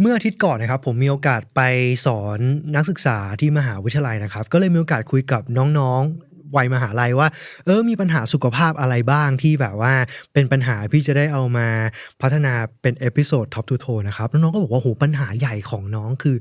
เมื่ออาทิตย์ก่อนนะครับผมมีโอกาสไปสอนนักศึกษาที่มหาวิทยาลัยนะครับ ก็เลยมีโอกาสคุยกับน้องๆ วัยมหาลัยว่า เออมีปัญหาสุขภาพอะไรบ้างที่แบบว่าเป็นปัญหาพี่จะได้เอามาพัฒนาเป็นเอพิโซดท็อปทูโทนะครับน้องก็บอกว่าโหปัญหาใหญ่ของน้องคือ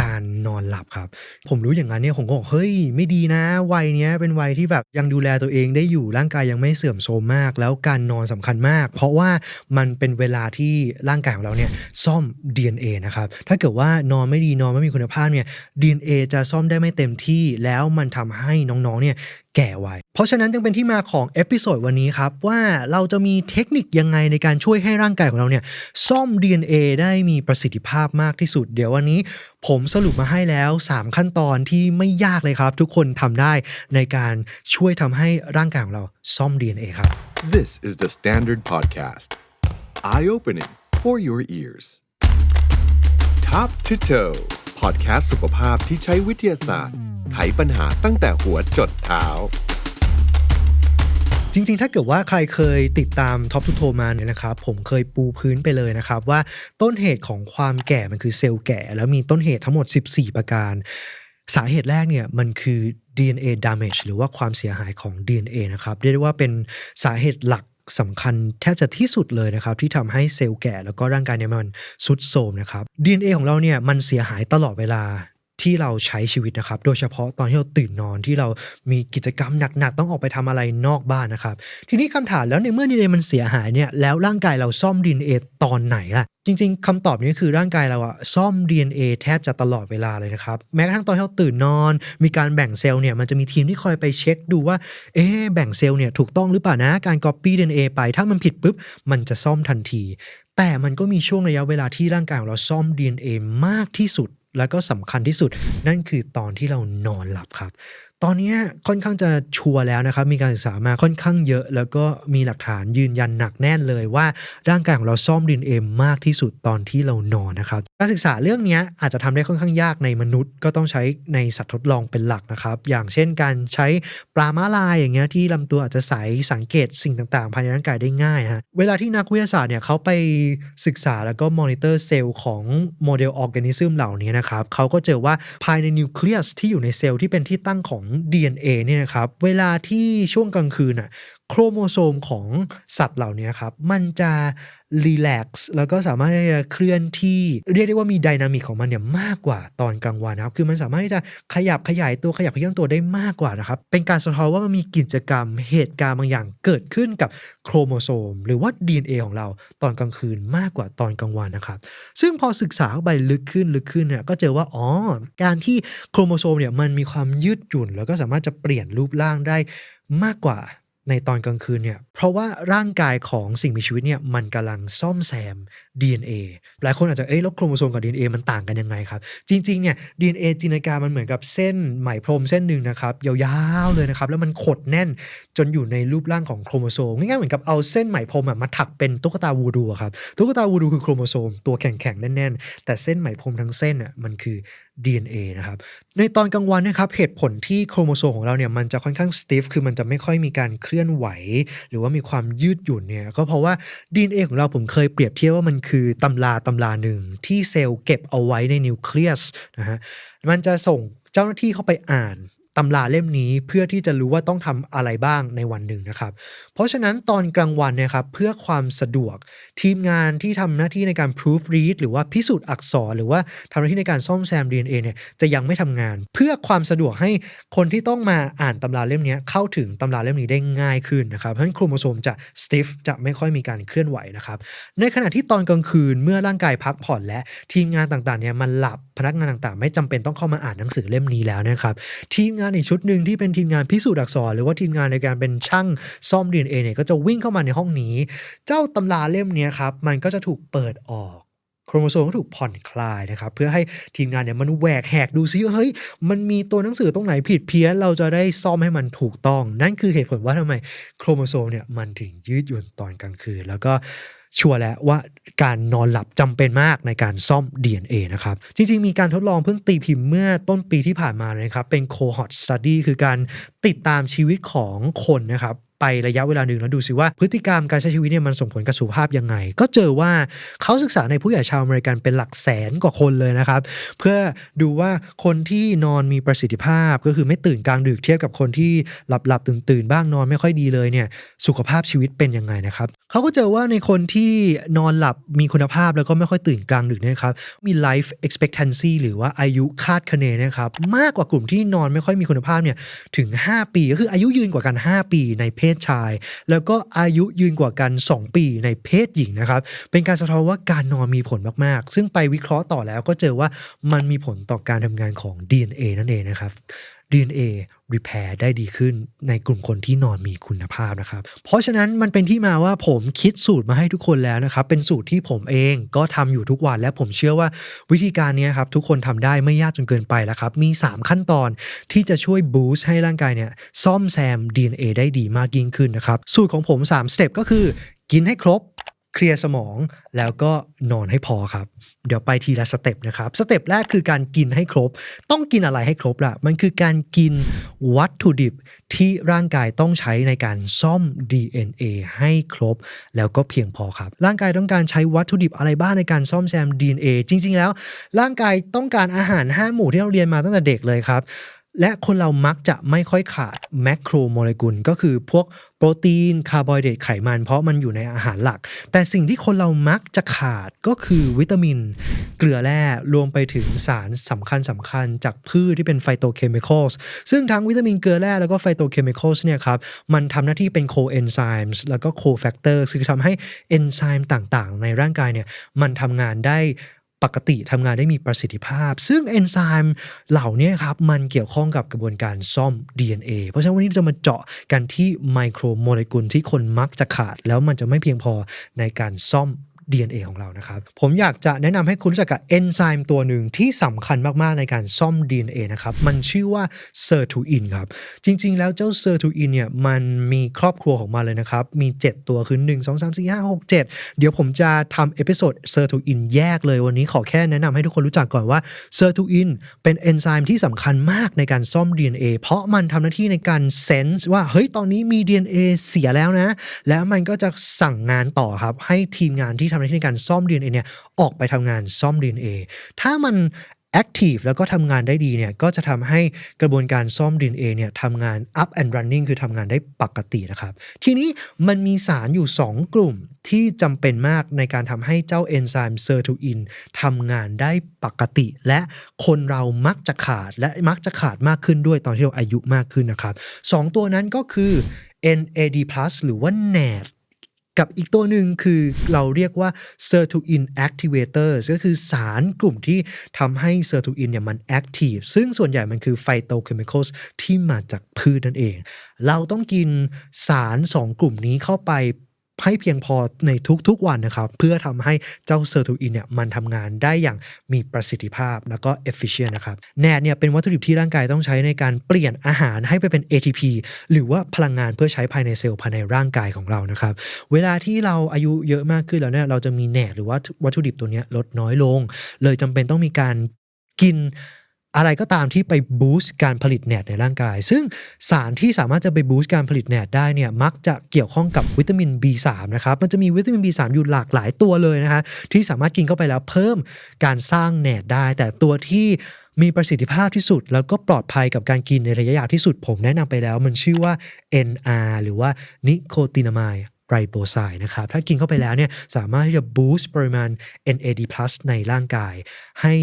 การนอนหลับครับ ผมรู้อย่างนั้นเนี่ยผมก็บอกเฮ้ยไม่ดีนะ วัยเนี้ยเป็นวัยที่แบบยังดูแลตัวเองได้อยู่ร่างกายยังไม่เสื่อมโทรมมาก แล้วการนอนสำคัญมาก เพราะว่ามันเป็นเวลาที่ร่างกายของเราเนี่ยซ่อม DNA นะครับถ้าเกิดว่านอนไม่ดีนอนไม่มีคุณภาพเนี่ย DNA จะซ่อมได้ไม่เต็มที่แล้วมันทำให้น้องๆเนี่ยแก่ไวเพราะฉะนั้นจึงเป็นที่มาของเอพิโซดวันนี้ครับว่าเราจะมีเทคนิคยังไงในการช่วยให้ร่างกายของเราเนี่ยซ่อม DNA ได้มีประสิทธิภาพมากที่สุด เดี๋ยววันนี้ ผมสรุปมาให้แล้ว 3 ขั้นตอนที่ไม่ยากเลยครับ ทุกคนทำได้ในการช่วยทำให้ร่างกายของเราซ่อม DNA ครับ This is the Standard Podcast. Eye opening for your ears. Top to toe podcast สุขภาพที่ใช้วิทยาศาสตร์ ไขปัญหาตั้งแต่หัวจดเท้า จริงๆ ถ้าเกิดว่าใครเคยติดตามท็อปทูโทมาเนี่ยนะครับ ผมเคยปูพื้นไปเลยนะครับ ว่าต้นเหตุของความแก่มันคือเซลล์แก่ แล้วมีต้นเหตุทั้งหมด 14 ประการ สาเหตุแรกเนี่ยมันคือ DNA damage หรือว่าความเสียหายของ DNA นะครับเรียกได้ว่าเป็นสาเหตุหลักสำคัญแทบจะที่สุดเลยนะครับ ที่ทำให้เซลล์แก่แล้วก็ร่างกายเนี่ยมันสุดโทรมนะครับ DNA ของเราเนี่ยมันเสียหายตลอดเวลา ที่เราใช้ชีวิตนะครับ โดยเฉพาะตอนที่เราตื่นนอนที่เรามีกิจกรรมหนักๆ ต้องออกไปทำอะไรนอกบ้านนะครับ ทีนี้คำถามแล้วในเมื่อ DNA มันเสียหายเนี่ยแล้วร่างกายเราซ่อม DNA ตอนไหนล่ะ จริง ๆคำตอบนี้คือร่างกายเราอะซ่อม DNA แทบจะตลอดเวลาเลยนะครับ แม้กระทั่งตอนที่เราตื่นนอน มีการแบ่งเซลล์เนี่ยมันจะมีทีมที่คอยไปเช็คดูว่าเอ๊ะแบ่งเซลล์เนี่ยถูกต้องหรือเปล่านะการ copy DNA ไปถ้ามันผิดปุ๊บมันจะซ่อมทันที แต่มันก็มีช่วงระยะเวลาที่ร่างกายของเราซ่อม DNA มากที่สุด แล้วก็สำคัญที่สุดนั่นคือตอนที่เรานอนหลับครับ ตอนนี้ค่อนข้างจะชัวร์แล้วนะครับ มีการศึกษามาค่อนข้างเยอะ แล้วก็มีหลักฐานยืนยันหนักแน่นเลยว่าร่างกายของเราซ่อม DNA มมากที่สุดตอนที่เรานอนนะครับ การศึกษาเรื่องนี้อาจจะทำได้ค่อนข้างยากในมนุษย์ ก็ต้องใช้ในสัตว์ทดลองเป็นหลักนะครับ อย่างเช่นการใช้ปลาม้าลายอย่างเงี้ยที่ลำตัวอาจจะใสสังเกตสิ่งต่างๆ ภายในร่างกายได้ง่ายฮะเวลาที่นักวิทยาศาสตร์เนี่ยเขาไปศึกษาแล้วก็มอนิเตอร์เซลล์ของโมเดลออร์แกนิซึมเหล่านี้นะครับเขาก็เจอว่าภายในนิวเคลียสที่อยู่ในเซลล์ที่เป็นที่ตั้งของ DNA เนี่ยนะครับเวลาที่ช่วงกลางคืนอะ โครโมโซมของสัตว์เหล่านี้ครับ มันจะรีแลกซ์แล้วก็สามารถที่จะเคลื่อนที่เรียกได้ว่ามีไดนามิกของมันเนี่ยมากกว่าตอนกลางวันนะครับ คือมันสามารถที่จะขยับขยายตัวขยับขยื่นตัวได้มากกว่านะครับ เป็นการสะท้อนว่ามันมีกิจกรรมเหตุการณ์บางอย่างเกิดขึ้นกับโครโมโซม หรือว่า DNA ของเราตอนกลางคืนมากกว่าตอนกลางวันนะครับ ซึ่งพอศึกษาเข้าไปลึกขึ้นลึกขึ้นเนี่ยก็เจอว่าอ๋อการที่โครโมโซมเนี่ยมันมีความยืดหยุ่น แล้วก็สามารถจะเปลี่ยนรูปร่างได้มากกว่า ในตอนกลางคืนเนี่ยเพราะว่าร่างกายของสิ่งมีชีวิตเนี่ยมันกำลังซ่อมแซม DNA หลายคนอาจจะเอ้ยแล้วโครโมโซมกับ DNA มันต่างกันยังไงครับ จริงๆเนี่ย DNA จินตนาการมันเหมือนกับเส้นไหมพรมเส้นหนึ่งนะครับยาวๆเลยนะครับแล้วมันขดแน่นจนอยู่ในรูปร่างของโครโมโซมง่ายๆเหมือนกับเอาเส้นไหมพรมมาถักเป็นตุ๊กตาวูดูครับตุ๊กตาวูดูคือโครโมโซมตัวแข็งๆแน่นๆแต่เส้นไหมพรมทั้งเส้นอะมันคือ DNA นะครับ ในตอนกลางวันนะครับเหตุผลที่โครโมโซมของเราเนี่ยมันจะค่อนข้างสติฟคือมันจะไม่ค่อยมีการเคลื่อนไหว หรือว่ามีความยืดหยุ่นเนี่ยก็เพราะว่า DNA ของเราผมเคยเปรียบเทียบว่ามันคือตำราตำราหนึ่งที่เซลล์เก็บเอาไว้ในนิวเคลียสนะฮะมันจะส่งเจ้าหน้าที่เข้าไปอ่าน ตำราเล่มนี้เพื่อที่จะรู้ว่าต้องทำอะไรบ้างในวันหนึ่งนะครับ เพราะฉะนั้นตอนกลางวันเนี่ยครับเพื่อความสะดวก ทีมงานที่ทำหน้าที่ในการ proofread หรือว่าพิสูจน์อักษร หรือว่าทำหน้าที่ในการซ่อมแซม DNA เนี่ยจะยังไม่ทำงาน เพื่อความสะดวกให้คนที่ต้องมาอ่านตำราเล่มนี้เข้าถึงตำราเล่มนี้ได้ง่ายขึ้นนะครับเพราะฉะนั้นโครโมโซมจะ stiff จะไม่ค่อยมีการเคลื่อนไหวนะครับในขณะที่ตอนกลางคืนเมื่อร่างกายพักผ่อนและทีมงานต่างๆเนี่ยมันหลับ พนักงานต่างๆ ไม่จำเป็นต้องเข้ามาอ่านหนังสือเล่มนี้แล้วนะครับทีมงานอีกชุดหนึ่งที่เป็นทีมงานพิสูจน์อักษร หรือว่าทีมงานในการเป็นช่างซ่อม DNA เนี่ยก็จะวิ่งเข้ามาในห้องนี้ เจ้าตำราเล่มนี้ครับมันก็จะถูกเปิดออกโครโมโซมก็ถูกผ่อนคลายนะครับเพื่อให้ทีมงานเนี่ยมันแหวกแหกดูซิว่าเฮ้ยมันมีตัวหนังสือตรงไหนผิดเพี้ยนเราจะได้ซ่อมให้มันถูกต้อง นั่นคือเหตุผลว่าทำไมโครโมโซมเนี่ยมันถึงยืดหยุ่นตอนกลางคืนแล้วก็ ชัวร์แล้วว่าการนอนหลับจำเป็นมากในการซ่อม DNA นะครับ จริง ๆ มีการทดลองเพิ่งตีพิมพ์เมื่อต้นปีที่ผ่านมาเลยครับ เป็น cohort study คือการติดตามชีวิตของคนนะครับ ไประยะเวลาหนึ่งแล้วดูซิว่าพฤติกรรมการใช้ชีวิตเนี่ยมันส่งผลกับสุขภาพยังไง ก็เจอว่าเขาศึกษาในผู้ใหญ่ชาวอเมริกันเป็นหลักแสนกว่าคนเลยนะครับ เพื่อดูว่าคนที่นอนมีประสิทธิภาพก็คือไม่ตื่นกลางดึกเทียบกับคนที่หลับหลับตื่นตื่นบ้างนอนไม่ค่อยดีเลยเนี่ยสุขภาพชีวิตเป็นยังไงนะครับเขาก็เจอว่าในคนที่นอนหลับมีคุณภาพแล้วก็ไม่ค่อยตื่นกลางดึกเนยครับมี life expectancy หรือว่าอายุคาดคะเนนะครับมากกว่ากลุ่มที่นอนไม่ค่อยมีคุณภาพเนี่ยถึง 5 ปีก็คืออายุยืนกว่ากัน 5 ปีในเพศชาย แล้วก็อายุยืนกว่ากัน 2 ปีในเพศหญิงนะครับเป็นการสะท้อนว่าการนอนมีผลมากๆ ซึ่งไปวิเคราะห์ต่อแล้วก็เจอว่ามันมีผลต่อการทำงานของ DNA นั่นเองนะครับ DNA repair ได้ดีขึ้นในกลุ่มคนที่นอนมีคุณภาพนะครับ เพราะฉะนั้นมันเป็นที่มาว่าผมคิดสูตรมาให้ทุกคนแล้วนะครับ เป็นสูตรที่ผมเองก็ทำอยู่ทุกวัน และผมเชื่อว่าวิธีการนี้ครับ ทุกคนทำได้ไม่ยากจนเกินไปแล้วครับ มี 3 ขั้นตอนที่จะช่วยบูสต์ให้ร่างกายเนี่ยซ่อมแซม DNA ได้ดีมากยิ่งขึ้นนะครับ สูตรของผม 3 สเต็ปก็คือ กินให้ครบ เคลียร์สมองแล้วก็นอนให้พอครับ เดี๋ยวไปทีละสเต็ปนะครับสเต็ปแรกคือการกินให้ครบ ต้องกินอะไรให้ครบล่ะ มันคือการกินวัตถุดิบที่ร่างกายต้องใช้ในการซ่อม DNA ให้ครบ แล้วก็เพียงพอครับ ร่างกายต้องการใช้วัตถุดิบอะไรบ้างในการซ่อมแซม DNA จริง ๆ แล้ว ร่างกายต้องการอาหาร 5 หมู่ที่เราเรียนมาตั้งแต่เด็กเลยครับ และคนเรามักจะไม่ค่อยขาดแมคโครโมเลกุลก็คือพวกโปรตีนคาร์โบไฮเดรตไขมันเพราะมันอยู่ในอาหารหลัก แต่สิ่งที่คนเรามักจะขาดก็คือวิตามิน เกลือแร่รวมไปถึงสารสำคัญสำคัญจากพืชที่เป็นไฟโตเคมีคอลส์ซึ่งทั้งวิตามินเกลือแร่แล้วก็ไฟโตเคมีคอลส์เนี่ยครับมันทำหน้าที่เป็นโคเอนไซม์แล้วก็โคแฟกเตอร์คือทำให้เอนไซม์ต่างๆ ในร่างกายเนี่ยมันทำงานได้ ปกติทำงานได้มีประสิทธิภาพ ซึ่งเอนไซม์เหล่านี้ครับ มันเกี่ยวข้องกับกระบวนการซ่อม DNA เพราะฉะนั้นวันนี้จะมาเจาะกันที่ไมโครโมเลกุลที่คนมักจะขาด แล้วมันจะไม่เพียงพอในการซ่อม DNA ของเรานะครับ ผมอยากจะแนะนำให้คุณรู้จักกับเอนไซม์ตัวหนึ่งที่สำคัญมาก ๆ ในการซ่อม DNA นะครับ มันชื่อว่าเซอร์ทูอินครับ จริง ๆ แล้วเจ้าเซอร์ทูอินเนี่ยมันมีครอบครัวของมันเลยนะครับ มี 7 ตัวคือ 1 2 3 4 5 6 7 เดี๋ยวผมจะทำเอพิโซดเซอร์ทูอินแยกเลยวันนี้ขอแค่แนะนำให้ทุกคนรู้จักก่อนว่าเซอร์ทูอินเป็นเอนไซม์ที่สำคัญมากในการซ่อม DNA เพราะมันทำหน้าที่ในการเซนส์ว่าเฮ้ยตอนนี้มี DNA เสียแล้วนะ แล้วมันก็จะสั่งงานต่อครับให้ทีมงานที่ทำหน้าที่ในการซ่อม DNA เนี่ยออกไปทำงานซ่อม DNA ถ้ามัน Active แล้วก็ทำงานได้ดีเนี่ยก็จะทำให้กระบวนการซ่อม DNA เนี่ยทำงาน up and running คือทำงานได้ปกตินะครับ ทีนี้มันมีสารอยู่ 2 กลุ่มที่จำเป็นมากในการทำให้เจ้าเอนไซม์เซอร์ทูอินทำงานได้ปกติ และคนเรามักจะขาดและมักจะขาดมากขึ้นด้วยตอนที่เราอายุมากขึ้นนะครับสองตัวนั้นก็คือ NAD+ หรือว่า NAD กับอีกตัวหนึ่งคือเราเรียกว่า sirtuin activators ก็คือสารกลุ่มที่ทำให้ sirtuin เนี่ยมัน active ซึ่งส่วนใหญ่มันคือ phytochemicals ที่มาจากพืชนั่นเอง เราต้องกินสาร 2 กลุ่มนี้เข้าไป ให้เพียงพอในทุกๆวันนะครับ เพื่อทำให้เจ้าเซอร์ทูอินเนี่ยมันทำงานได้อย่างมีประสิทธิภาพแล้วก็ efficient นะครับแนดเนี่ยเป็นวัตถุดิบที่ร่างกายต้องใช้ในการเปลี่ยนอาหารให้ไปเป็น ATP หรือว่าพลังงานเพื่อใช้ภายในเซลล์ภายในร่างกายของเรานะครับ เวลาที่เราอายุเยอะมากขึ้นแล้วเนี่ยเราจะมีแหนดหรือว่าวัตถุดิบตัวนี้ลดน้อยลง เลยจำเป็นต้องมีการกิน อะไรก็ตามที่ไปบูสต์การผลิตแหนดในร่างกาย ซึ่งสารที่สามารถจะไปบูสต์การผลิตแหนดได้เนี่ยมักจะเกี่ยวข้องกับวิตามิน B3 นะครับมันจะมีวิตามิน B3 อยู่หลากหลายตัวเลยนะฮะที่สามารถกินเข้าไปแล้วเพิ่มการสร้างแหนดได้ แต่ตัวที่มีประสิทธิภาพที่สุด แล้วก็ปลอดภัยกับการกินในระยะยาวที่สุดผมแนะนำไปแล้ว มันชื่อว่า NR หรือว่านิโคตินามายไรโบไซด์นะครับ ถ้ากินเข้าไปแล้วเนี่ยสามารถที่จะบูสต์ปริมาณ NAD+ ในร่างกายให้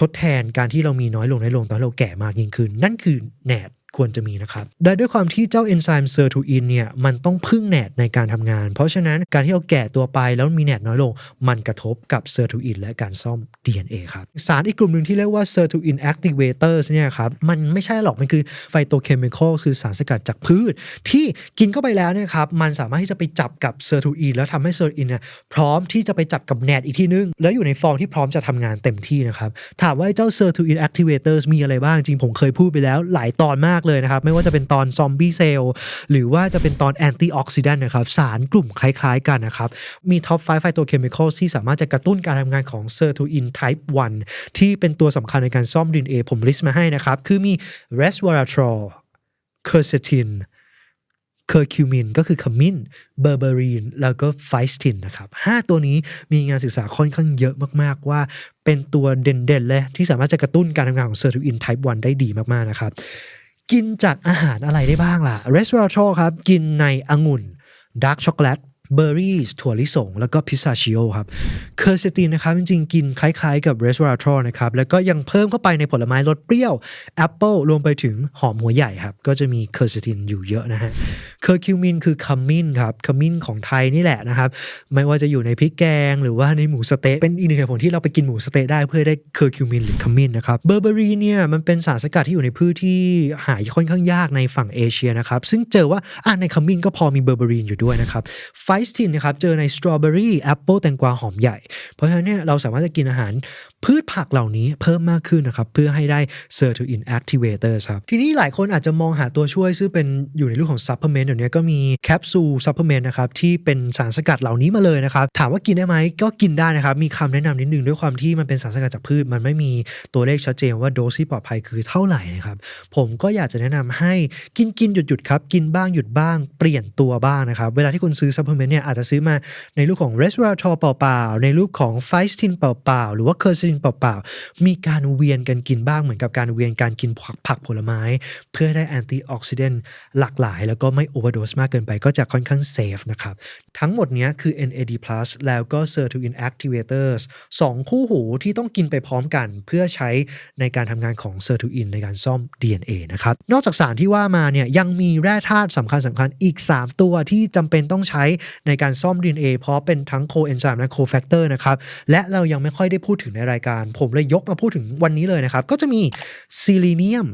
ทดแทนการที่เรามีน้อยลงน้อยลงตอนเราแก่มากยิ่งขึ้น นั่นคือแนด ควรจะมีนะครับแต่ด้วยความที่เจ้าเอนไซม์เซอร์ทูอินเนี่ยมันต้องพึ่งแหนดในการทำงาน เพราะฉะนั้นการที่เราแก่ตัวไปแล้วมีแหนดน้อยลง มันกระทบกับเซอร์ทูอินและการซ่อม DNA ครับสารอีกกลุ่มหนึ่งที่เรียกว่าเซอร์ทูอินแอคทิเวเตอร์เนี่ยครับมันไม่ใช่หรอก มันคือไฟโตเคมีคอลคือสารสกัดจากพืช ที่กินเข้าไปแล้วเนี่ยครับมันสามารถที่จะไปจับกับเซอร์ทูอินแล้วทำให้เซอร์ทูอินเนี่ยพร้อมที่จะไปจับกับแหนดอีกทีนึง แล้วอยู่ในฟอร์มที่พร้อมจะทำงานเต็มที่นะครับถามว่าเจ้าเซอร์ทูอินแอคทิเวเตอร์มีอะไรบ้างจริงผมเคยพูดไปแล้วหลายตอนมากเลยนะครับ ไม่ว่าจะเป็นตอนซอมบี้เซลล์หรือว่าจะเป็นตอนแอนตี้ออกซิแดนต์นะครับ สารกลุ่มคล้ายๆกันนะครับ มีท็อป5ไฟโตเคมีคอลที่สามารถจะกระตุ้นการทำงานของเซอร์ทูอินไทป์1ที่เป็นตัวสำคัญในการซ่อม DNA ผมลิสต์มาให้นะครับ คือมี resveratrol quercetin เคอร์คิวมินก็คือขมิ้นเบอร์เบอรีน แล้วก็ไฟสตินนะครับห้าตัวนี้มีงานศึกษาค่อนข้างเยอะมากๆว่าเป็นตัวเด่นๆเลยที่สามารถจะกระตุ้นการทำงานของเซอร์ทูอินไทป์1ได้ดีมากๆนะครับ กินจากอาหารอะไรได้บ้างล่ะ resveratrol ครับ กินในองุ่นดาร์กช็อกโกแลต เบอร์รี่ถั่วลิสง แล้วก็พิซซาชิโอครับ เคอร์เซตินนะครับ จริงๆ กินคล้ายๆกับ resveratrol นะครับ แล้วก็ยังเพิ่มเข้าไปในผลไม้รสเปรี้ยวแอปเปิลรวมไปถึงหอมหัวใหญ่ครับ ก็จะมีเคอร์เซตินอยู่เยอะนะฮะเคอร์คิวมินคือคัมมินครับคัมมินของไทยนี่แหละนะครับ ไม่ว่าจะอยู่ในพริกแกง หรือว่าในหมูสเต๊ะเป็นอีกหนึ่งเหตุผลที่เราไปกินหมูสเต๊ะได้เพื่อได้เคอร์คิวมินหรือคัมมินนะครับเบอร์เบอรี่เนี่ยมันเป็นสารสกัดที่อยู่ในพืชที่หายค่อนข้างยากในฝั่งเอเชียนะครับซึ่งเจอว่าอะในคัมมินก็พอมีเบอร์เบอรีนอยู่ด้วยนะครับไฟซ์ทินนะครับเจอในสตรอเบอรี่แอปเปิลแตงกวาหอมใหญ่ เพราะฉะนั้นเนี่ยเราสามารถจะกินอาหารพืชผักเหล่านี้เพิ่มมากขึ้นนะครับ เพื่อให้ได้เซอร์ทูอินแอคทิเวเตอร์ครับ ทีนี้หลายคนอาจจะมองหาตัวช่วยซึ่งเป็นอยู่ในรูปของซัพพลีเมนต์เดี๋ยวนี้ก็มีแคปซูลซัพพลีเมนต์นะครับที่เป็นสารสกัดเหล่านี้มาเลยนะครับ ถามว่ากินได้ไหมก็กินได้นะครับ มีคำแนะนำนิดนึงด้วยความที่มันเป็นสารสกัดจากพืช มันไม่มีตัวเลขชัดเจนว่าโดสที่ปลอดภัยคือเท่าไหร่นะครับผมก็อยากจะแนะนำให้กินกินหยุดหยุดครับกินบ้างหยุดบ้างเปลี่ยนตัวบ้างนะครับเวลาที่คุณซื้อซัพพลีเมนต์เนี่ยอาจจะซื้อมาในรูปของ resveratrol เปล่าๆในรูปของ f i s t i n เปล่าๆหรือว่า quercetin เปล่าๆ มีการเวียนกันกินบ้างเหมือนกับการเวียนการกินผักผักผลไม้ เพื่อได้แอนตี้ออกซิเดนต์หลากหลาย แล้วก็ไม่โอเวอร์โดสมากเกินไปก็จะค่อนข้างเซฟนะครับ ทั้งหมดนี้คือ NAD+ แล้วก็ sirtuin activators สองคู่หูที่ต้องกินไปพร้อมกัน เพื่อใช้ในการทำงานของ sirtuin ในการซ่อม DNA นะครับ นอกจากสารที่ว่ามาเนี่ยยังมีแร่ธาตุสำคัญสำคัญอีก 3 ตัวที่จำเป็นต้องใช้ในการซ่อม DNA เพราะเป็นทั้ง coenzyme และ cofactor นะครับและเรายังไม่ค่อยได้พูดถึงในรายการ ผมเลยยกมาพูดถึงวันนี้เลยนะครับ ก็จะมีซิลิเนียม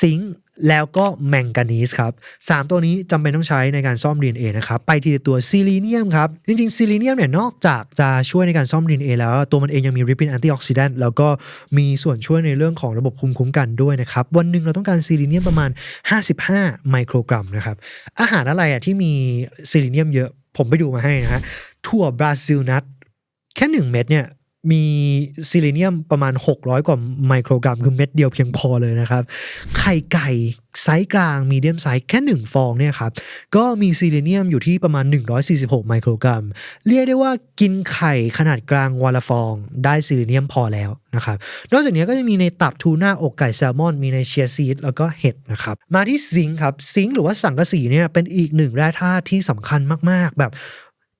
ซิงค์แล้วก็แมงกานีสครับสามตัวนี้จำเป็นต้องใช้ในการซ่อม DNA นะครับ ไปทีละตัวซิลิเนียมครับ จริงๆซิลิเนียมเนี่ยนอกจากจะช่วยในการซ่อม DNA แล้ว ตัวมันเองยังมีริปปินแอนตี้ออกซิแดนต์แล้วก็มีส่วนช่วยในเรื่องของระบบภูมิคุ้มกันด้วยนะครับ วันหนึ่งเราต้องการซิลิเนียมประมาณ 55 ไมโครกรัมนะครับ อาหารอะไรอะที่มีซิลิเนียมเยอะผมไปดูมาให้นะฮะถั่วบราซิลนัทแค่ 1 เม็ดเนี่ย มีซิลิเนียมประมาณ 600 กว่าไมโครกรัม คือเม็ดเดียวเพียงพอเลยนะครับ ไข่ไก่ไซส์กลางมีเดียมไซส์แค่ 1 ฟองเนี่ยครับ ก็มีซิลิเนียมอยู่ที่ประมาณ 146 ไมโครกรัม เรียกได้ว่ากินไข่ขนาดกลางวันละฟองได้ซิลิเนียมพอแล้วนะครับนอกจากนี้ก็จะมีในตับทูน่าอกไก่แซลมอน มีในเชียซีดแล้วก็เห็ดนะครับ มาที่ซิงค์ครับ ซิงค์หรือว่าสังกะสีเนี่ยเป็นอีกหนึ่งแร่ธาตุที่สำคัญมากๆ แบบ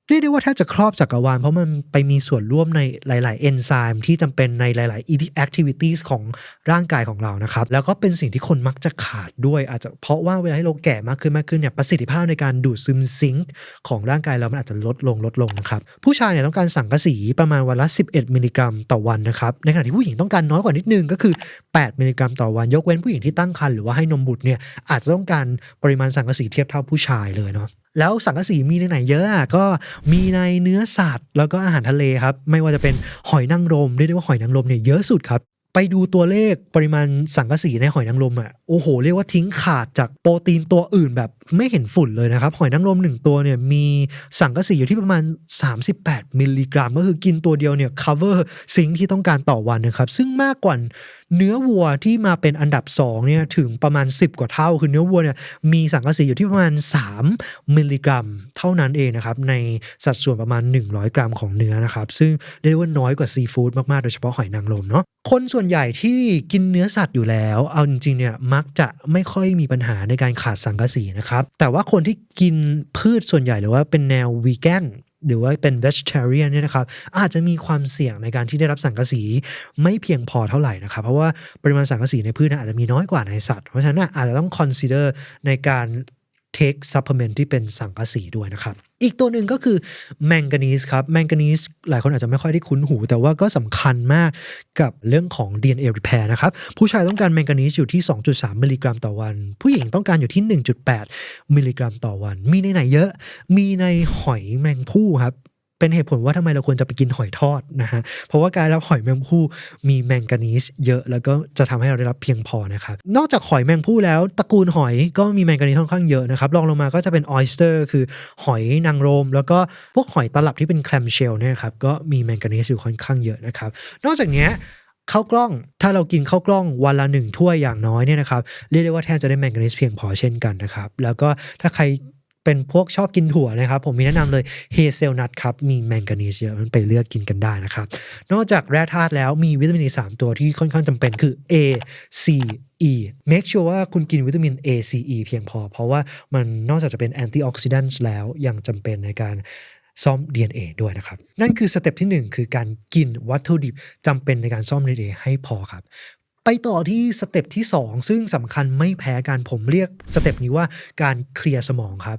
เรียกได้ว่าแทบจะครอบจักรวาล เพราะมันไปมีส่วนร่วมในหลาย ๆ เอนไซม์ที่จำเป็นในหลาย ๆ activities ของร่างกายของเรานะครับ แล้วก็เป็นสิ่งที่คนมักจะขาดด้วย อาจจะเพราะว่าเวลาที่เราแก่มากขึ้นมากขึ้นเนี่ยประสิทธิภาพในการดูดซึมซิงค์ของร่างกายเรามันอาจจะลดลงลดลงนะครับ ผู้ชายเนี่ยต้องการสังกะสีประมาณวันละ 11 มิลลิกรัมต่อวันนะครับ ในขณะที่ผู้หญิงต้องการน้อยกว่านิดนึงก็คือ 8 มิลลิกรัมต่อวัน ยกเว้นผู้หญิงที่ตั้งครรภ์หรือว่าให้นมบุตรเนี่ยอาจจะต้องการปริมาณสังกะสีเทียบเท่าผู้ชายเลยเนาะ แล้วสังกะสีมีในไหนเยอะก็มีในเนื้อสัตว์แล้วก็อาหารทะเลครับ ไม่ว่าจะเป็นหอยนางรมเรียกได้ว่าหอยนางรมเนี่ยเยอะสุดครับ ไปดูตัวเลขปริมาณสังกะสีในหอยนางรมอะโอ้โห เรียกว่าทิ้งขาดจากโปรตีนตัวอื่นแบบไม่เห็นฝุ่นเลยนะครับ หอยนางรมหนึ่งตัวเนี่ยมีสังกะสีอยู่ที่ประมาณ 38 มิลลิกรัม ก็คือกินตัวเดียวเนี่ย cover ซิงที่ต้องการต่อวันนะครับ ซึ่งมากกว่าเนื้อวัวที่มาเป็นอันดับ2เนี่ยถึงประมาณ 10 กว่าเท่า คือเนื้อวัวเนี่ยมีสังกะสีอยู่ที่ประมาณ 3 มิลลิกรัม เท่านั้นเองนะครับในสัดส่วนประมาณ 100 กรัมของเนื้อนะครับซึ่งเรียกว่าน้อยกว่าซีฟู้ดมากๆโดยเฉพาะหอยนางรมเนาะคนส่วนใหญ่ที่กินเนื้อสัตว์อยู่แล้ว เอาจริงๆเนี่ยมักจะไม่ค่อยมีปัญหาในการขาดสังกะสีนะครับ แต่ว่าคนที่กินพืชส่วนใหญ่หรือว่าเป็นแนววีแกนหรือว่าเป็น vegetarian เนี่ยนะครับอาจจะมีความเสี่ยงในการที่ได้รับสังกะสีไม่เพียงพอเท่าไหร่นะครับ เพราะว่าปริมาณสังกะสีในพืชนะอาจจะมีน้อยกว่าในสัตว์ เพราะฉะนั้นอาจจะต้อง consider ในการ เทคซัพพลีเมนที่เป็นสังกะสีด้วยนะครับ อีกตัวหนึ่งก็คือแมงกานีสครับแมงกานีสหลายคนอาจจะไม่ค่อยได้คุ้นหู แต่ว่าก็สำคัญมากกับเรื่องของ DNA repair นะครับ ผู้ชายต้องการแมงกานีสอยู่ที่ 2.3 มิลลิกรัมต่อวัน ผู้หญิงต้องการอยู่ที่ 1.8 มิลลิกรัมต่อวัน มีในไหนเยอะ มีในหอยแมงผู้ครับ เป็นเหตุผลว่าทำไมเราควรจะไปกินหอยทอดนะฮะ เพราะว่าการรับหอยแมงผู้มีแมงกานีสเยอะ แล้วก็จะทำให้เราได้รับเพียงพอนะครับ นอกจากหอยแมงผู้แล้วตระกูลหอยก็มีแมงกานีสค่อนข้างเยอะนะครับรองลงมาก็จะเป็นออยสเตอร์คือหอยนางรม แล้วก็พวกหอยตลับที่เป็นแคลมเชลเนี่ยครับก็มีแมงกานีสอยู่ค่อนข้างเยอะนะครับ นอกจากนี้ข้าวกล้องถ้าเรากินข้าวกล้องวันละหนึ่งถ้วยอย่างน้อยเนี่ยนะครับเรียกได้ว่าแทบจะได้แมงกานีสเพียงพอเช่นกันนะครับแล้วก็ถ้าใคร เป็นพวกชอบกินถั่วนะครับ ผมมีแนะนำเลยเฮเซลนัทครับ มีแมงกานีสเยอะมันไปเลือกกินกันได้นะครับ นอกจากแร่ธาตุแล้วมีวิตามินอีสามตัวที่ค่อนข้างจำเป็นคือ A C E make sure ว่าคุณกินวิตามิน A C E เพียงพอ เพราะว่ามันนอกจากจะเป็นแอนตี้ออกซิแดนต์แล้วยังจำเป็นในการซ่อม DNA ด้วยนะครับ นั่นคือสเต็ปที่ 1 คือการกินวัตถุดิบจำเป็นในการซ่อม DNA ให้พอครับ ไปต่อที่สเต็ปที่ 2 ซึ่งสำคัญไม่แพ้การผมเรียกสเต็ปนี้ว่าการเคลียร์สมองครับ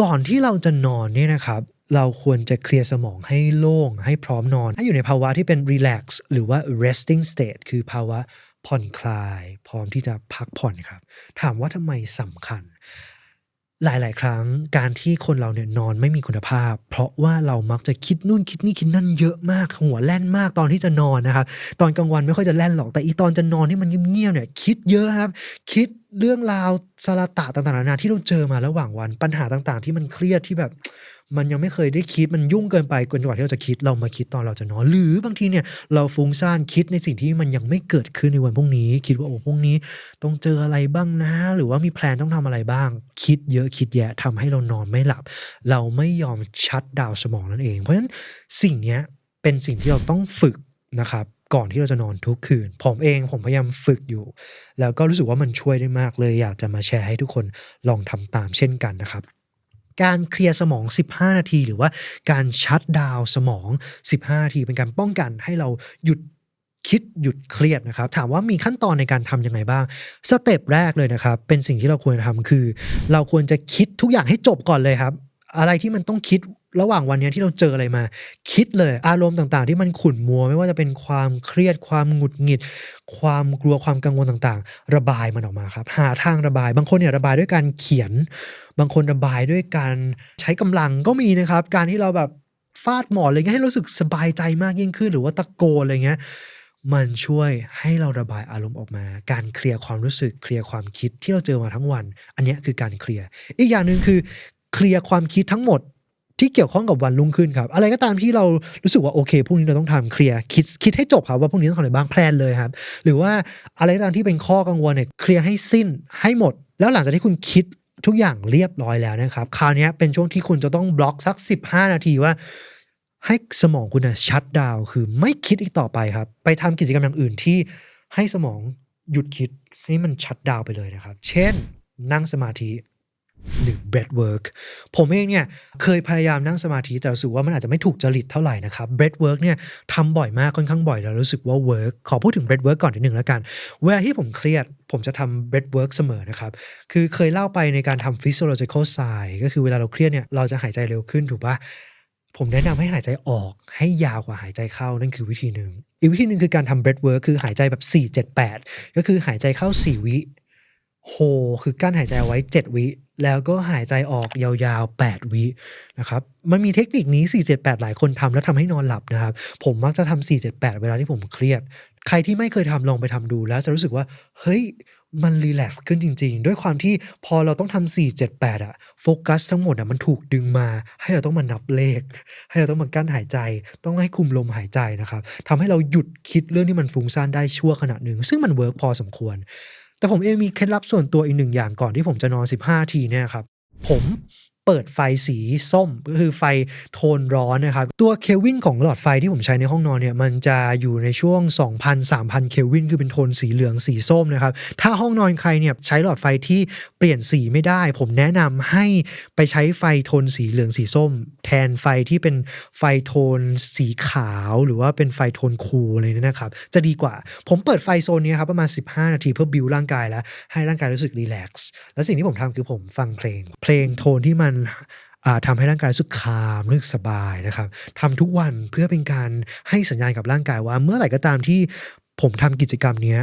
ก่อนที่เราจะนอนเนี่ยนะครับเราควรจะเคลียร์สมองให้โล่ง ให้พร้อมนอน ให้อยู่ในภาวะที่เป็น relax หรือว่า resting state คือภาวะผ่อนคลาย พร้อมที่จะพักผ่อนครับ ถามว่าทำไมสำคัญ หลาย ๆ ครั้งการที่คนเราเนี่ยนอนไม่มีคุณภาพ เพราะว่าเรามักจะคิดนู่นคิดนี่คิดนั่นเยอะมากหัวแล่นมากตอนที่จะนอนนะครับตอนกลางวันไม่ค่อยจะแล่นหรอกแต่อีตอนจะนอนที่มันเงียบๆเนี่ยคิดเยอะครับ คิดเรื่องราวสารตะต่างๆนานาที่เราเจอมาระหว่างวันปัญหาต่างๆ ที่มันเครียดที่แบบ มันยังไม่เคยได้คิดมันยุ่งเกินไปเกินกว่าที่เราจะคิดเรามาคิดตอนเราจะนอน หรือบางทีเนี่ยเราฟุ้งซ่านคิดในสิ่งที่มันยังไม่เกิดขึ้นในวันพรุ่งนี้ คิดว่าโอ้พรุ่งนี้ต้องเจออะไรบ้างนะ หรือว่ามีแพลนต้องทำอะไรบ้าง คิดเยอะคิดแยะทำให้เรานอนไม่หลับ เราไม่ยอมชัดดาวสมองนั่นเอง เพราะฉะนั้นสิ่งนี้เป็นสิ่งที่เราต้องฝึกนะครับก่อนที่เราจะนอนทุกคืน ผมเองผมพยายามฝึกอยู่ แล้วก็รู้สึกว่ามันช่วยได้มากเลย อยากจะมาแชร์ให้ทุกคนลองทำตามเช่นกันนะครับ การเคลียร์สมอง 15 นาที หรือว่าการชัดดาวสมอง 15 นาที เป็นการป้องกันให้เราหยุดคิดหยุดเครียดนะครับ ถามว่ามีขั้นตอนในการทำยังไงบ้าง สเต็ปแรกเลยนะครับ เป็นสิ่งที่เราควรทำคือ เราควรจะคิดทุกอย่างให้จบก่อนเลยครับ อะไรที่มันต้องคิด ระหว่างวันนี้ที่เราเจออะไรมา คิดเลยอารมณ์ต่างๆ ที่มันขุ่นมัว ไม่ว่าจะเป็นความเครียดความหงุดหงิด ความกลัวความกังวลต่างๆ ระบายมันออกมาครับหาทางระบาย บางคนเนี่ยระบายด้วยการเขียน บางคนระบายด้วยการใช้กำลังก็มีนะครับ การที่เราแบบฟาดหมอนอะไรเงี้ยให้รู้สึกสบายใจมากยิ่งขึ้น หรือว่าตะโกนอะไรเงี้ยมันช่วยให้เราระบายอารมณ์ออกมา การเคลียร์ความรู้สึกเคลียร์ความคิดที่เราเจอมาทั้งวัน อันนี้คือการเคลียร์ อีกอย่างหนึ่งคือเคลียร์ความคิดทั้งหมด ที่เกี่ยวข้องกับวันรุ่งขึ้นครับ อะไรก็ตามที่เรารู้สึกว่าโอเคพรุ่งนี้เราต้องทำเคลียร์คิดคิดให้จบครับว่าพรุ่งนี้ต้องทำอะไรบ้างแพลนเลยครับ หรือว่าอะไรก็ตามที่เป็นข้อกังวลเนี่ยเคลียร์ให้สิ้นให้หมด แล้วหลังจากที่คุณคิดทุกอย่างเรียบร้อยแล้วนะครับ คราวนี้เป็นช่วงที่คุณจะต้องบล็อกสัก 15 นาทีว่า ให้สมองคุณนะชัดดาวคือไม่คิดอีกต่อไปครับ ไปทำกิจกรรมอย่างอื่นที่ให้สมองหยุดคิดให้มันชัดดาวไปเลยนะครับ เช่น นั่งสมาธิ หรือ breath work ผมเองเนี่ยเคยพยายามนั่งสมาธิแต่รู้สึกว่ามันอาจจะไม่ถูกจริตเท่าไหร่นะครับ breath work เนี่ยทำบ่อยมากค่อนข้างบ่อยแล้วรู้สึกว่า work ขอพูดถึง breath work ก่อนนิดหนึ่งแล้วกัน เวลาที่ผมเครียด ผมจะทำ breath work เสมอนะครับ คือเคยเล่าไปในการทำ physiological sign ก็คือเวลาเราเครียดเนี่ยเราจะหายใจเร็วขึ้นถูกปะผมแนะนำให้หายใจออกให้ยาวกว่าหายใจเข้านั่นคือวิธีหนึ่งอีกวิธีหนึ่งคือการทำ breath work คือหายใจแบบ 4 7 8 ก็คือหายใจเข้า 4 วิ โฮคือกั้นหายใจเอาไว้ 7 วิ แล้วก็หายใจออกยาวๆ 8 วินะครับมันมีเทคนิคนี้ 478 หลายคนทำแล้วทำให้นอนหลับนะครับ ผมมักจะทำ478 เวลาที่ผมเครียด ใครที่ไม่เคยทำลองไปทำดูแล้วจะรู้สึกว่า เฮ้ยมันรีแลกซ์ขึ้นจริง ๆ ด้วยความที่พอเราต้องทำ478อะโฟกัสทั้งหมดอะมันถูกดึงมา ให้เราต้องมานับเลข ให้เราต้องมากั้นหายใจ ต้องให้คุมลมหายใจนะครับทำให้เราหยุดคิดเรื่องที่มันฟุ้งซ่านได้ชั่วขณะหนึ่ง ซึ่งมันเวิร์กพอสมควร แต่ผมเองมีเคล็ดลับส่วนตัวอีกหนึ่งอย่างก่อนที่ผมจะนอน 15 ทีเนี่ยครับ ผม เปิดไฟสีส้มก็คือไฟโทนร้อนนะครับ ตัวเคลวินของหลอดไฟที่ผมใช้ในห้องนอนเนี่ยมันจะอยู่ในช่วง 2,000-3,000เคลวินคือเป็นโทนสีเหลืองสีส้มนะครับ ถ้าห้องนอนใครเนี่ยใช้หลอดไฟที่เปลี่ยนสีไม่ได้ ผมแนะนำให้ไปใช้ไฟโทนสีเหลืองสีส้ม แทนไฟที่เป็นไฟโทนสีขาวหรือว่าเป็นไฟโทนคูลอะไรเนี่ยนะครับ จะดีกว่า ผมเปิดไฟโซนนี้ครับประมาณ 15 นาทีเพื่อบิวร่างกายแล้วให้ร่างกายรู้สึกรีแลกซ์แล้วสิ่งที่ผมทำคือผมฟังเพลง เพลงโทนที่มันอ่าทำให้ร่างกายรู้สึกคามรู้สึกสบายนะครับทำทุกวันเพื่อเป็นการให้สัญญาณกับร่างกายว่า เมื่อไหร่ก็ตามที่ผมทำกิจกรรมเนี้ย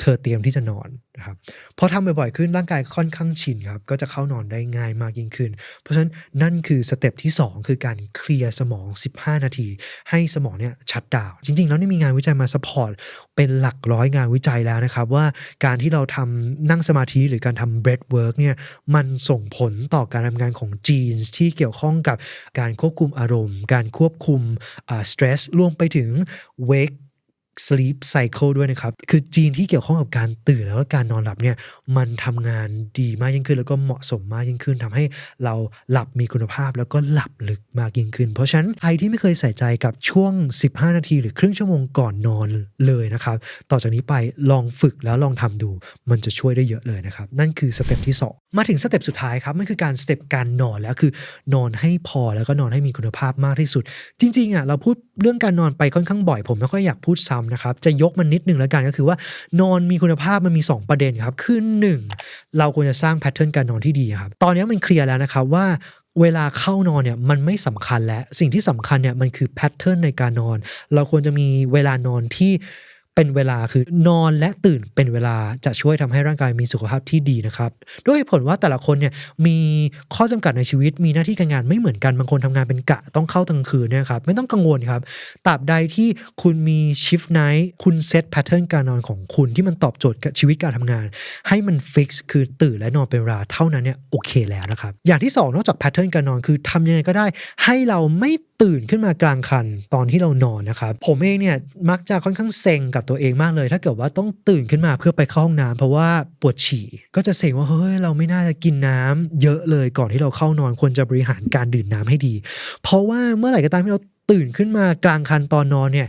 เธอเตรียมที่จะนอนนะครับพอทำบ่อยๆขึ้นร่างกายค่อนข้างชินครับก็จะเข้านอนได้ง่ายมากยิ่งขึ้น เพราะฉะนั้นนั่นคือสเต็ปที่ 2 คือการเคลียร์สมอง 15 นาที ให้สมองเนี่ยชัดดาว จริงๆ แล้วนี่มีงานวิจัยมาสปอร์ตเป็นหลักร้อยงานวิจัยแล้วนะครับ ว่าการที่เราทำนั่งสมาธิหรือการทำ breath work เนี่ยมันส่งผลต่อการทำงานของจีนที่เกี่ยวข้องกับการควบคุมอารมณ์ การควบคุมอ่า stress รวมไปถึง wake sleep cycle ด้วยนะครับ คือจีนที่เกี่ยวข้องกับการตื่นแล้วก็การนอนหลับเนี่ยมันทำงานดีมากยิ่งขึ้น แล้วก็เหมาะสมมากยิ่งขึ้นทำให้เราหลับมีคุณภาพแล้วก็หลับลึกมากยิ่งขึ้น เพราะฉะนั้นใครที่ไม่เคยใส่ใจกับช่วง 15 นาที หรือครึ่งชั่วโมงก่อนนอนเลยนะครับ ต่อจากนี้ไปลองฝึกแล้วลองทำดู มันจะช่วยได้เยอะเลยนะครับ นั่นคือสเต็ปที่ 2 มาถึงสเต็ปสุดท้ายครับมันคือการสเต็ปการนอนแล้วคือนอนให้พอแล้วก็นอนให้มีคุณภาพมากที่สุด จริงๆอะเราพูดเรื่องการนอนไปค่อนข้างบ่อยผมไม่ค่อยอยากพูดซ้ำนะครับจะยกมันนิดหนึ่งแล้วกันก็คือว่านอนมีคุณภาพมันมี 2 ประเด็นครับคือหนึ่งเราควรจะสร้างแพทเทิร์นการนอนที่ดีครับตอนนี้มันเคลียร์แล้วนะครับว่าเวลาเข้านอนเนี่ยมันไม่สำคัญแล้ว สิ่งที่สำคัญเนี่ยมันคือแพทเทิร์นในการนอน เราควรจะมีเวลานอนที่ เป็นเวลาคือนอนและตื่นเป็นเวลาจะช่วยทำให้ร่างกายมีสุขภาพที่ดีนะครับ ด้วยเหตุผลว่าแต่ละคนเนี่ยมีข้อจำกัดในชีวิต มีหน้าที่การงานไม่เหมือนกันบางคนทำงานเป็นกะต้องเข้ากลางคืนเนี่ยครับไม่ต้องกังวลครับตราบใดที่คุณมีชิฟต์ไนท์คุณเซตแพทเทิร์นการนอนของคุณที่มันตอบโจทย์กับชีวิตการทำงาน ให้มันฟิกซ์คือตื่นและนอนเป็นเวลาเท่านั้นเนี่ยโอเคแล้วนะครับอย่างที่สองนอกจากแพทเทิร์นการนอนคือทำยังไงก็ได้ ให้เราไม่ ตื่นขึ้นมากลางคันตอนที่เรานอนนะครับผมเองเนี่ยมักจะค่อนข้างเซ็งกับตัวเองมากเลย ถ้าเกิดว่าต้องตื่นขึ้นมาเพื่อไปเข้าห้องน้ำเพราะว่าปวดฉี่ก็จะเซ็งว่าเฮ้ยเราไม่น่าจะกินน้ำเยอะเลยก่อนที่เราเข้านอนควรจะบริหารการดื่มน้ำให้ดี เพราะว่าเมื่อไหร่ก็ตามที่เราตื่นขึ้นมากลางคันตอนนอนเนี่ย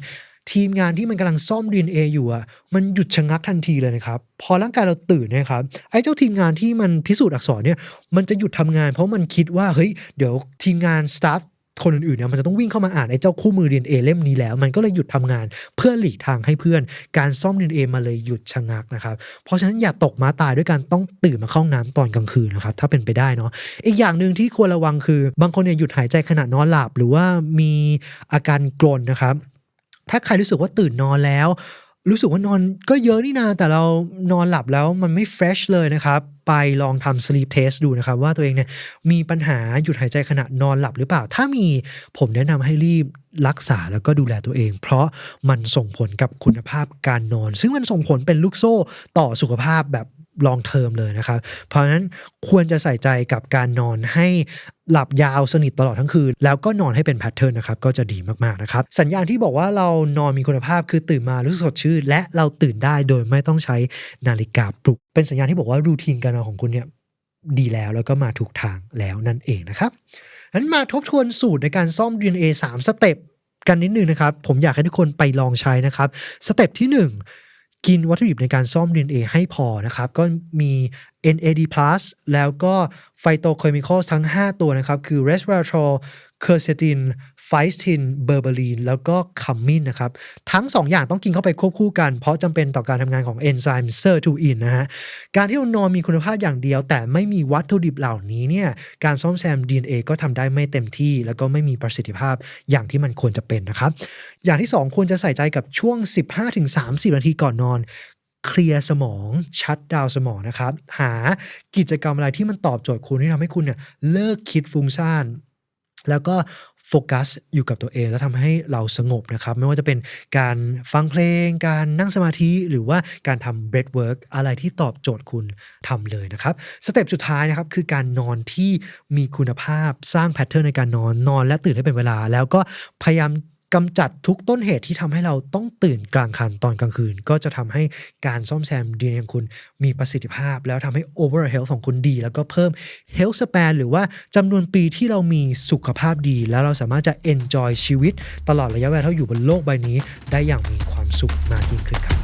ทีมงานที่มันกำลังซ่อม DNA อยู่อะมันหยุดชะงักทันทีเลยนะครับ พอร่างกายเราตื่นนะครับไอ้เจ้าทีมงานที่มันพิสูจน์อักษรเนี่ยมันจะหยุดทำงาน เพราะมันคิดว่าเฮ้ยเดี๋ยวทีมงานสตาฟ คนอื่นๆเนี่ยมันจะต้องวิ่งเข้ามาอ่านไอ้เจ้าคู่มือ DNA เล่มนี้แล้ว มันก็เลยหยุดทำงานเพื่อหลีกทางให้เพื่อน การซ่อม DNA มาเลยหยุดชะงักนะครับ เพราะฉะนั้นอย่าตกม้าตายด้วยการต้องตื่นมาเข้าห้องน้ำตอนกลางคืนนะครับถ้าเป็นไปได้เนาะอีกอย่างหนึ่งที่ควรระวังคือบางคนเนี่ยหยุดหายใจขณะนอนหลับ หรือว่ามีอาการกรนนะครับถ้าใครรู้สึกว่าตื่นนอนแล้ว รู้สึกว่านอนก็เยอะนี่นา แต่เรานอนหลับแล้วมันไม่เฟรชเลยนะครับ ไปลองทำ sleep test ดูนะครับ ว่าตัวเองเนี่ยมีปัญหาหยุดหายใจขณะนอนหลับหรือเปล่า ถ้ามีผมแนะนำให้รีบรักษาแล้วก็ดูแลตัวเอง เพราะมันส่งผลกับคุณภาพการนอน ซึ่งมันส่งผลเป็นลูกโซ่ต่อสุขภาพแบบลองเทอมเลยนะครับ เพราะฉะนั้นควรจะใส่ใจกับการนอนให้ หลับยาวสนิทตลอดทั้งคืน แล้วก็นอนให้เป็นแพทเทิร์นนะครับก็จะดีมากๆนะครับสัญญาณที่บอกว่าเรานอนมีคุณภาพคือตื่นมารู้สึกสดชื่นและเราตื่นได้โดยไม่ต้องใช้นาฬิกาปลุก เป็นสัญญาณที่บอกว่ารูทีนการนอนของคุณเนี่ยดีแล้วแล้วก็มาถูกทางแล้วนั่นเองนะครับนั้นมาทบทวนสูตรในการซ่อม DNA 3สเต็ปกันนิดนึงนะครับ ผมอยากให้ทุกคนไปลองใช้นะครับสเต็ปที่ 1 กินวัตถุดิบในการซ่อม DNA ให้พอนะครับ ก็มี NAD+ แล้วก็ phytochemicals ทั้ง 5 ตัวนะครับ คือ resveratrol quercetin p h y s t i n berberine แล้วก็ cumin นะครับ ทั้ง 2 อย่างต้องกินเข้าไปควบคู่กัน เพราะจำเป็นต่อการทำงานของเอนไซม์ sirtuin นะฮะ การที่เรานอนมีคุณภาพอย่างเดียว แต่ไม่มีวัตถุดิบเหล่านี้เนี่ย การซ่อมแซม DNA ก็ทำได้ไม่เต็มที่ แล้วก็ไม่มีประสิทธิภาพอย่างที่มันควรจะเป็นนะครับ อย่างที่ 2 ควรจะใส่ใจกับช่วง 15-30 นาทีก่อนนอน เคลียร์สมองชัดดาวสมองนะครับ หากิจกรรมอะไรที่มันตอบโจทย์คุณที่ทำให้คุณเนี่ยเลิกคิดฟุ้งซ่านแล้วก็โฟกัสอยู่กับตัวเอง แล้วทำให้เราสงบนะครับ ไม่ว่าจะเป็นการฟังเพลง การนั่งสมาธิหรือว่าการทำ breath work อะไรที่ตอบโจทย์คุณทำเลยนะครับ สเต็ปสุดท้ายนะครับ คือการนอนที่มีคุณภาพสร้างแพทเทิร์นในการนอนนอนและตื่นให้เป็นเวลา แล้วก็พยายาม กำจัดทุกต้นเหตุที่ทำให้เราต้องตื่นกลางคันตอนกลางคืน ก็จะทำให้การซ่อมแซมดีนของคุณมีประสิทธิภาพ แล้วทำให้ overall health ของคุณดี แล้วก็เพิ่ม health span หรือว่าจำนวนปีที่เรามีสุขภาพดี แล้วเราสามารถจะ enjoy ชีวิต ตลอดระยะเวลาที่อยู่บนโลกใบนี้ ได้อย่างมีความสุขมากยิ่งขึ้นครับ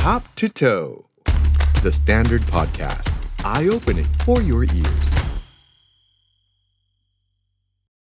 Top to Toe, the Standard Podcast, eye opening for your ears.